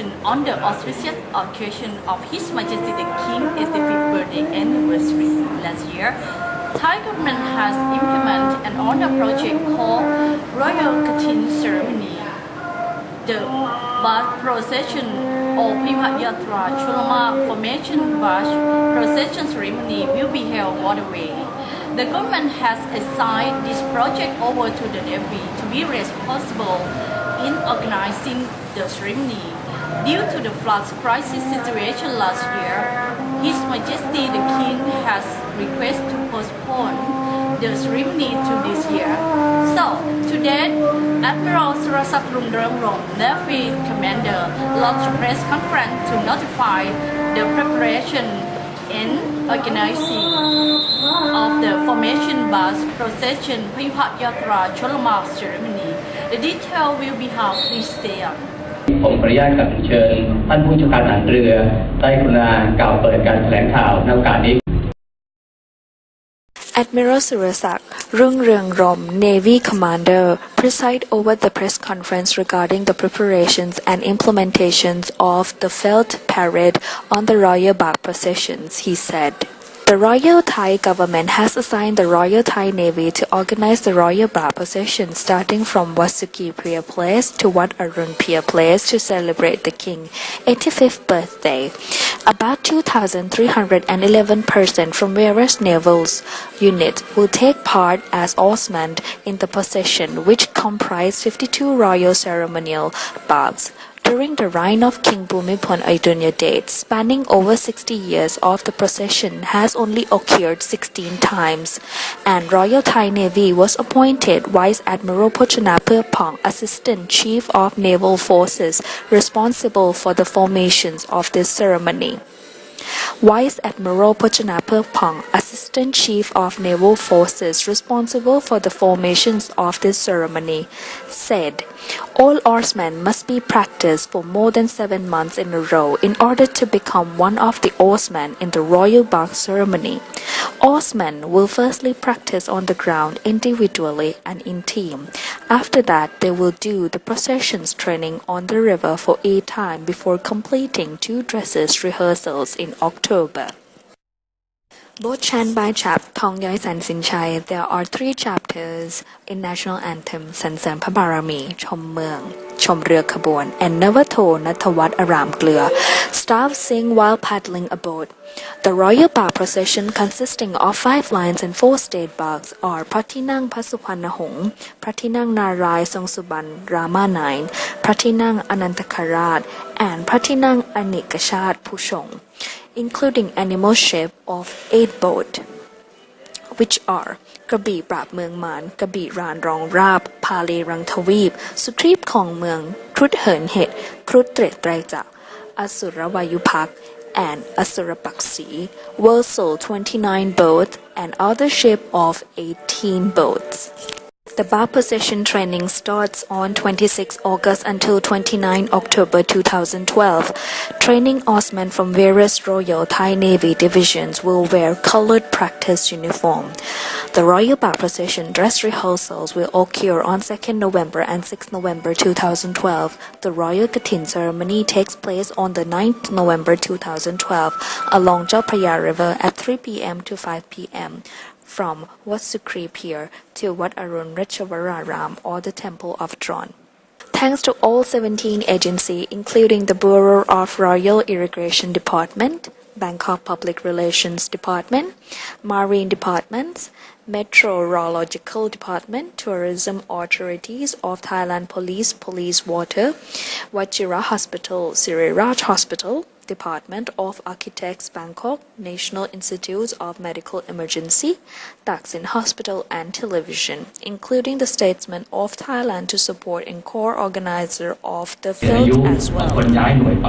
on the auspicious occasion of His Majesty the King 85th birthday anniversary last year, Thai government has implemented an honor project called Royal Katin Ceremony. The Bus Procession or Privat Yatra Chulama Formation Bus Procession Ceremony will be held waterway. The government has assigned this project over to the Navy to be responsible in organizing the ceremony. Due to the flood crisis situation last year, His Majesty the King has requested to postpone the ceremony to this year. So, today, Admiral Surasak Rumdromrom, Navy Commander, launched a press conference to notify the preparation and organizing of the formation bus procession Privat Yatra Cholama ceremony. The detail will be held stay up. ผมขออนุญาตกลับเชิญ ท่านผู้จัดการทหารเรือได้กรุณากล่าวเปิดการแถลงข่าวในโอกาสนี้ Admiral Surasak Rungreung Rom, Navy Commander, preside over the press conference regarding the preparations and implementations of the felt parade on the Royal Bark processions. He said. The Royal Thai government has assigned the Royal Thai Navy to organize the Royal Bark procession starting from Wasuki Pier Place to Wat Arun Pier Place to celebrate the King's 85th birthday. About 2,311 persons from various naval units will take part as oarsmen in the procession, which comprise 52 royal ceremonial barks. During the reign of King Bhumibol Adulyadej, spanning over 60 years of the procession has only occurred 16 times, and Royal Thai Navy was appointed Vice Admiral Pochana Pong, Assistant Chief of Naval Forces, responsible for the formations of this ceremony. Vice Admiral Pochana Pong, Assistant Chief of Naval Forces responsible for the formations of this ceremony, said, All oarsmen must be practiced for more than seven months in a row in order to become one of the oarsmen in the Royal Bark ceremony. Oarsmen will firstly practice on the ground individually and in team. After that, they will do the processions training on the river for a time before completing two dresses rehearsals in October. Both Chan by Chap, Thong Yoi San Sin Chai, there are three chapters in National Anthem สรรเสริญพระบารมี ชมเมือง ชมเรือขบวน and Navato Nathavat Aram Glua. Staff sing while paddling a boat. The royal bark procession consisting of five lines and four state barks are Pratinang Pasupanahong, Pratinang Narai Songsuban Rama 9, Pratinang Anantakarat, and Pratinang Anikashat Pushong including animal shape of eight boat which are กระบี่ปราบเมืองมารกระบี่รานรองราบ พาเลรังทวีป สุครีบของเมืองครุฑเหินเห็ดครุฑเตรดไตรจักรอสุรวายุพัก and อสุรปักษี Wurzel 29 boats and other ship of 18 boats The bar possession training starts on 26 August until 29 October 2012. Training oarsmen from various Royal Thai Navy divisions will wear colored practice uniform. The Royal Bar Procession dress rehearsals will occur on 2nd November and 6th November 2012. The Royal Katin ceremony takes place on the 9th November 2012 along Chao Phraya River at 3 p.m. to 5 p.m from Wat Sukri Pier to Wat Arun Ratchavararam or the Temple of Dron. Thanks to all 17 agencies, including the Bureau of Royal Irrigation Department, Bangkok Public Relations Department, Marine Departments, Meteorological Department, Tourism Authorities of Thailand Police, Police Water, Wachira Hospital, Siriraj Hospital, Department of Architects Bangkok, National Institutes of Medical Emergency, Taksin Hospital and Television, including the Statesman of Thailand to support and core organizer of the เป็นอายุ field as ของ well. คนย้ายหน่วยไป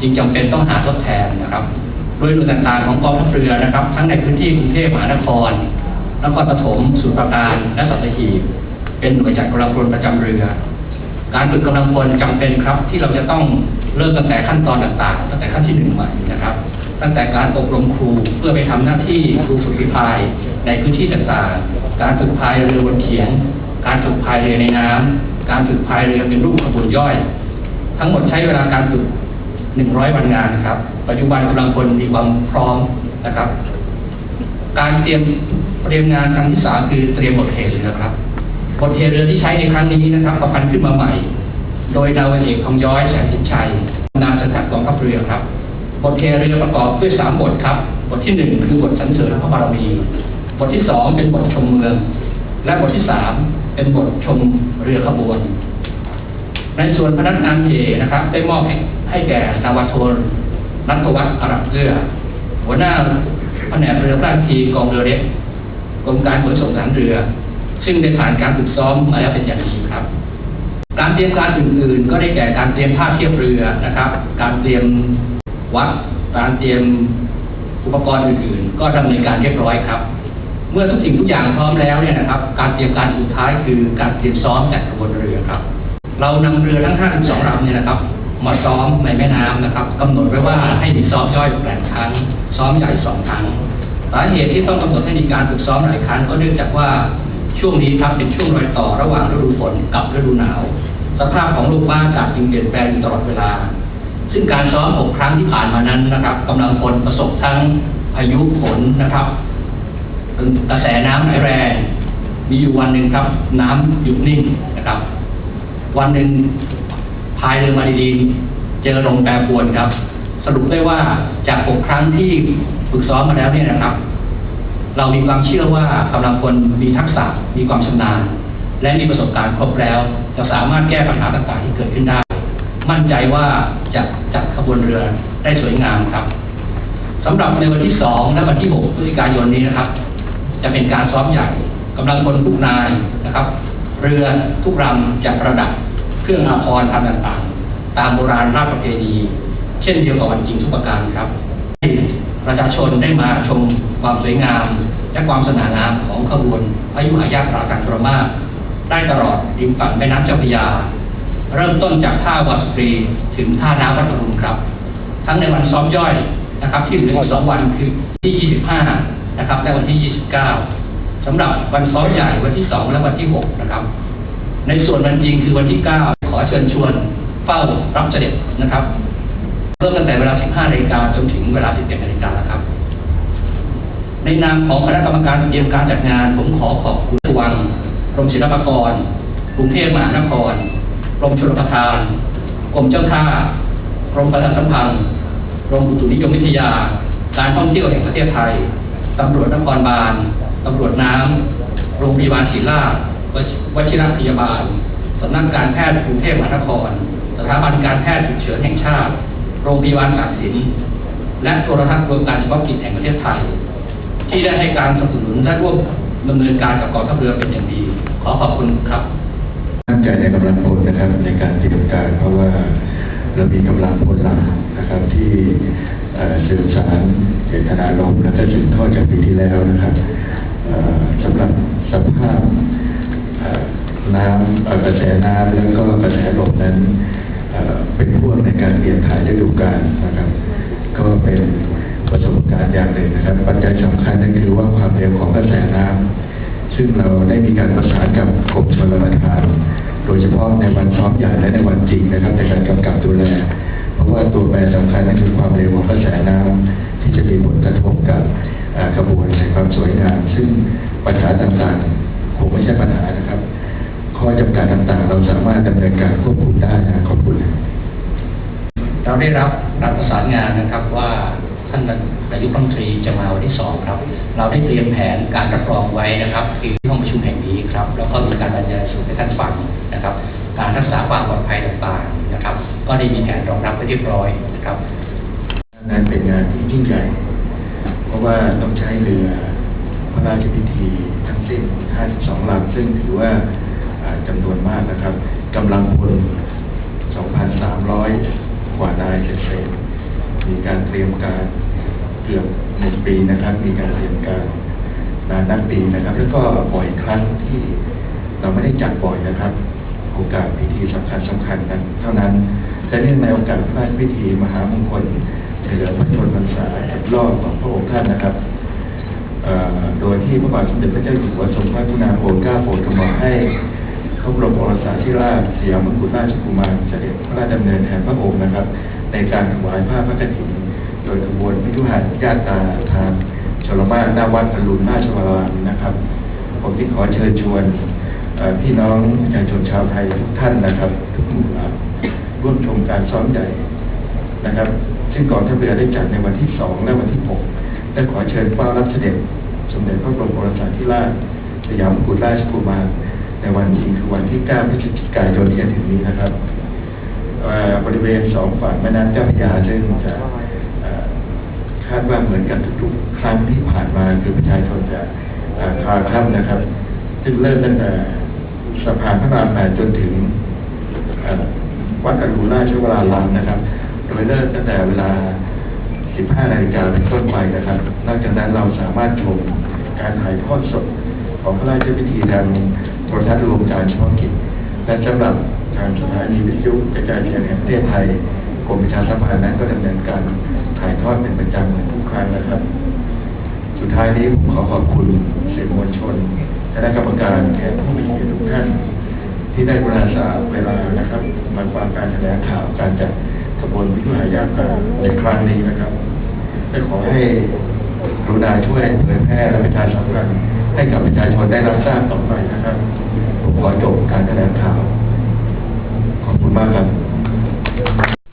จึงจำเป็นต้องหาทดแทนนะครับโดยหน่วยต่างๆของกองทัพเรือนะครับ ทั้งในพื้นที่กรุงเทพมหานครนครปฐมสมุทรปราการและสัตหีบเป็นหน่วยจัดกำลังพลประจำเรือ การฝึกกำลังพลจำเป็นครับที่เราจะต้อง เริ่มตั้งแต่ขั้นตอนต่างๆ ตั้งแต่ขั้นที่หนึ่งใหม่นะครับ ตั้งแต่การอบรมครูเพื่อไปทำหน้าที่ครูฝึกพายในพื้นที่ต่างๆ การฝึกพายเรือบนเขียง การฝึกพายเรือในน้ำการฝึกพายเรือเป็นรูปขบวนย่อย ทั้งหมดใช้เวลาการฝึก 100 วันงานครับ ปัจจุบันกำลังพลมีความพร้อมนะครับ การเตรียมเตรียมงานครั้งที่สามคือเตรียมบทเหตุเรือครับบทเหตุเรือที่ใช้ในครั้งนี้นะครับประพันธ์ขึ้นมาใหม่ โดยดาวเอกทองย้อยแสนสินชัยนามสังกัดกองทัพเรือครับ บทเหตุเรือประกอบด้วยสามบทครับ บทที่หนึ่งคือบทสรรเสริญพระบารมี บทที่สองเป็นบทชมเมือง และบทที่สามเป็นบทชมเรือขบวน ในส่วนพนักงานเอนะครับ ได้มอบให้แก่นาวาโทนัทวัฒน์อรับเกื้อหัวหน้าแผนกเรือพระราชทีกองเรือเล็กกรมการขนส่งทหารเรือ ซึ่งได้ผ่านการฝึกซ้อมมาแล้วเป็นอย่างดีครับ การเตรียมการอื่นๆ ก็ได้แก่การเตรียมท่าเทียบเรือนะครับ การเตรียมวัด การเตรียมอุปกรณ์อื่นๆ ก็ดำเนินการเรียบร้อยครับ เมื่อทุกสิ่งทุกอย่างพร้อมแล้วเนี่ยนะครับ การเตรียมการสุดท้ายคือการเตรียมซ้อมจัดขบวนเรือครับ เรานำเรือทั้ง 52ลำเนี่ยนะครับมาซ้อมในแม่น้ำนะครับกำหนดไว้ว่าให้มีซ้อมย่อยแปดครั้ง ซ้อมใหญ่สองครั้ง สาเหตุที่ต้องกำหนดให้มีการฝึกซ้อมหลายครั้งก็เนื่องจากว่า ช่วงนี้ครับเป็นช่วงรอยต่อระหว่างฤดูฝนกับฤดูหนาว สภาพของลูกบ้านอากาศจึงเปลี่ยนแปลงอยู่ตลอดเวลา ซึ่งการซ้อมหกครั้งที่ผ่านมานั้นนะครับกำลังพลประสบทั้งพายุฝนนะครับกระแสน้ำไหลแรง มีอยู่วันหนึ่งครับ น้ำหยุดนิ่งนะครับ วันหนึ่งพายเรือมาดีๆเจอลมแปรปรวนครับ สรุปได้ว่าจากหกครั้งที่ฝึกซ้อมมาแล้วเนี่ยนะครับ เรามีความเชื่อว่ากำลังพลมีทักษะมีความชำนาญ และมีประสบการณ์ครบแล้ว จะสามารถแก้ปัญหาต่างๆที่เกิดขึ้นได้ มั่นใจว่าจะจัดขบวนเรือได้สวยงามครับสำหรับในวันที่ 2 และวันที่6พฤศจิกายนนี้นะครับ จะเป็นการซ้อมใหญ่กำลังพลทุกนายนะครับ เรือทุกลำจะประดับเครื่องอาภรณ์ทำต่างๆตามโบราณราชประเพณี เช่นเดียวกับวันจริงทุกประการครับ ประชาชนได้มาชมความสวยงาม และความสง่างามของขบวนพยุหายาตราการปรมาศได้ตลอดริมฝั่งแม่น้ำเจ้าพระยา เริ่มต้นจากท่าวัดสตรีถึงท่าน้ำรัตรุมครับ ทั้งในวันซ้อมย่อยนะครับ ที่เหลืออีกสองวันคือที่ 25 นะครับ และวันที่ 29สำหรับวันซ้อมใหญ่วันที่ 2 และวันที่ 6 นะครับ ในส่วนวันจริงคือวันที่ 9 ขอเชิญชวนเฝ้ารับเสด็จนะครับ ริ่มตั้งแต่เวลา 15นาฬิกาจนถึงเวลา 17นาฬิกาครับ ในนามของคณะกรรมการเตรียมการจัดงาน ผมขอขอบคุณวังกรมศิลปากรกรุงเทพมหานครกรมชลประทานกรมเจ้าท่ากรมประชาสัมพันธ์กรมอุตุนิยมวิทยา การท่องเที่ยวแห่งประเทศไทยตำรวจนครบาลตำรวจน้ำโรงพยาบาลศิริราชวชวชิรพยาบาลสำนักการแพทย์กรุงเทพมหานคร สถาบันการแพทย์ฉุกเฉินแห่งชาติ โรงพยาบาลตากสินและโทรทัศน์รวมการเฉพาะกิจแห่งประเทศไทย ที่ได้ให้การสนับสนุนและร่วมดำเนินการกับกองทัพเรือเป็นอย่างดี ขอขอบคุณครับมั่นใจในกำลังพลนะครับในการเตรียมการเพราะว่าเรามีกำลังพลหลักนะครับที่สื่อสารเจตนารมณ์และก็สืบทอดจากปีที่แล้วนะครับสำหรับสภาพน้ำกระแสน้ำแล้วก็กระแสลมนั้น เป็นพวกในการเปลี่ยนถ่ายฤดูกาลนะครับ ก็เป็นประสบการณ์อย่างหนึ่งนะครับ ปัจจัยสำคัญนั่นคือว่าความเร็วของกระแสน้ำซึ่งเราได้มีการประสานกับกรมชลประทาน โดยเฉพาะในวันซ้อมใหญ่และในวันจริงนะครับ ในการกำกับดูแล เพราะว่าตัวแปรสำคัญนั่นคือความเร็วของกระแสน้ำที่จะมีผลกระทบกับกระบวนในความสวยงามซึ่งปัญหาต่างๆคงไม่ใช่ปัญหานะครับ ข้อจำกัดต่างๆ เราสามารถดำเนินการควบคุมได้นะขอบคุณเราได้รับการประสานงานนะครับว่าท่านนายกรัฐมนตรีจะมาวันที่สองครับ เราได้เตรียมแผนการรับรองไว้นะครับที่ห้องประชุมแห่งนี้ครับแล้วก็มีการบรรยายสูตรให้ท่านฟังนะครับ การรักษาความปลอดภัยต่างๆนะครับ ก็ได้มีการรองรับไว้เรียบร้อยนะครับงานเป็นงานที่ยิ่งใหญ่ เพราะว่าต้องใช้เรือพระราชพิธีทั้งสิ้น 52ลำซึ่งถือว่าอ่า จำนวนมากนะครับกำลังพล 2,300 กว่านายเศษมีการเตรียมการเกือบหนึ่งปีนะครับ มีการเตรียมการนานนับปีนะครับ แล้วก็บ่อยครั้งที่เราไม่ได้จัดบ่อยนะครับ โอกาสพิธีสำคัญสำคัญนั้นเท่านั้นแต่เนื่องในโอกาสพระราชพิธีมหามงคลเฉลิมพระชนมพรรษาแห่งรอบของพระองค์ท่านนะครับโดยที่พระบาทสมเด็จพระเจ้าอยู่หัวทรงพระกรุณาโปรดเกล้าโปรดกระหม่อมให้ พระบรมโอรสาธิราชสยามกุฎราชกุมารเสด็จพระราชดำเนินแทนพระองค์นะครับ ในการถวายผ้าพระกฐิน โดยขบวนพิทุหัตญาตาทางชลมารหน้าวัดอรุณราชวรารามนะครับ ผมที่ขอเชิญชวนพี่น้องประชาชนชาวไทยทุกท่านนะครับ ทุกหมู่เหล่าร่วมชมการซ้อมใหญ่นะครับ ซึ่งกองทัพเรือได้จัดในวันที่2และวันที่6และขอเชิญเฝ้ารับเสด็จสมเด็จพระบรมโอรสาธิราชสยามกุฎราชกุมาร ในวันจริงคือวันที่ 9 พฤศจิกายนที่จะถึงนี้นะครับบริเวณสองฝั่งแม่น้ำเจ้าพระยาซึ่งจะคาดว่าเหมือนกับทุกๆ ครั้งที่ผ่านมาคือประชาชนจะคลาคล่ำนะครับ ซึ่งเริ่มตั้งแต่สะพานพระรามแปดจนถึงวัดอรุณราชวรารามนะครับ โดยเริ่มตั้งแต่เวลา 15 นาฬิกาเป็นต้นไปนะครับ นอกจากนั้นเราสามารถชมการถ่ายทอดสดของพระราชพิธีทาง โทรทัศน์รวมการเฉพาะกิจและสำหรับทางสถานีวิทยุกระจายเสียงแห่งประเทศไทยกรมประชาสัมพันธ์นั้นก็ดำเนินการถ่ายทอดเป็นประจำเหมือนทุกครั้งนะครับ สุดท้ายนี้ผมขอขอบคุณสื่อมวลชนคณะกรรมการแขกผู้มีเกียรติทุกท่านที่ได้เวลาสละเวลานะครับมาฟังการแถลงข่าวการจัดขบวนวิทยุหายารในครั้งนี้นะครับและขอให้ กรุณาช่วยเผยแพร่และประชาสัมพันธ์ให้กับประชาชนได้รับทราบต่อไปนะครับผมขอจบการแถลงข่าว ขอบคุณมากครับ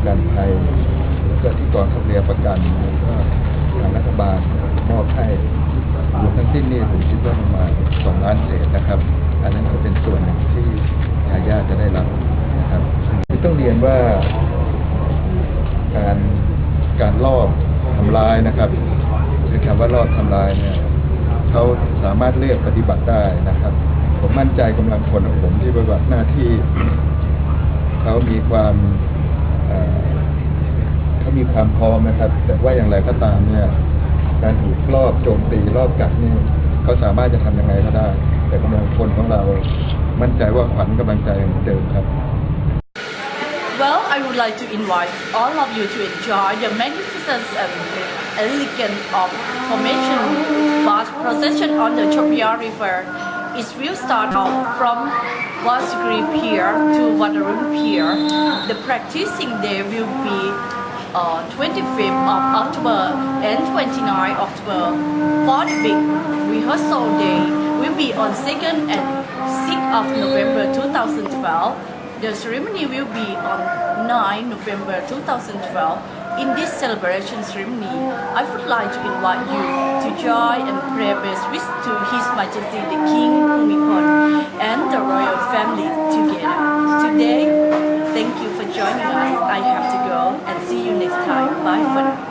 ประกันภัยแล้วก็ที่กองทัพเรือประกันแล้วก็ทางรัฐบาลมอบให้รวมทั้งสิ้นนี่ผมคิดว่าประมาณสองล้านเศษนะครับ อันนั้นก็เป็นส่วนหนึ่งที่ทายาทจะได้รับนะครับต้องเรียนว่าการการลอบทำลายนะครับคือคำว่าลอบทำลายเนี่ยเขาสามารถเลือกปฏิบัติได้นะครับ ผมมั่นใจกำลังคนของผมที่ปฏิบัติหน้าที่เขามีความ เขามีความพร้อมนะครับ แต่ว่าอย่างไรก็ตามเนี่ย การถูกลอบโจมตีรอบกัดนี่เขาสามารถจะทำยังไงก็ได้ แต่กำลังคนของเรามั่นใจว่าขวัญกำลังใจเหมือนเดิมครับ Well, I would like to invite all of you to enjoy the magnificent and elegant of formation bus procession on the Chopia River. It will start off from Wasgri Pier to Wadarun Pier. The practicing day will be uh, 25th of October and 29 October. For the big rehearsal day will be on 2nd and 6th of November 2012. The ceremony will be on 9 November 2012. In this celebration ceremony, I would like to invite you to join and pray best wish to His Majesty the King Bhumibol and the royal family together. Today, thank you for joining us. I have to go and see you next time. Bye for now.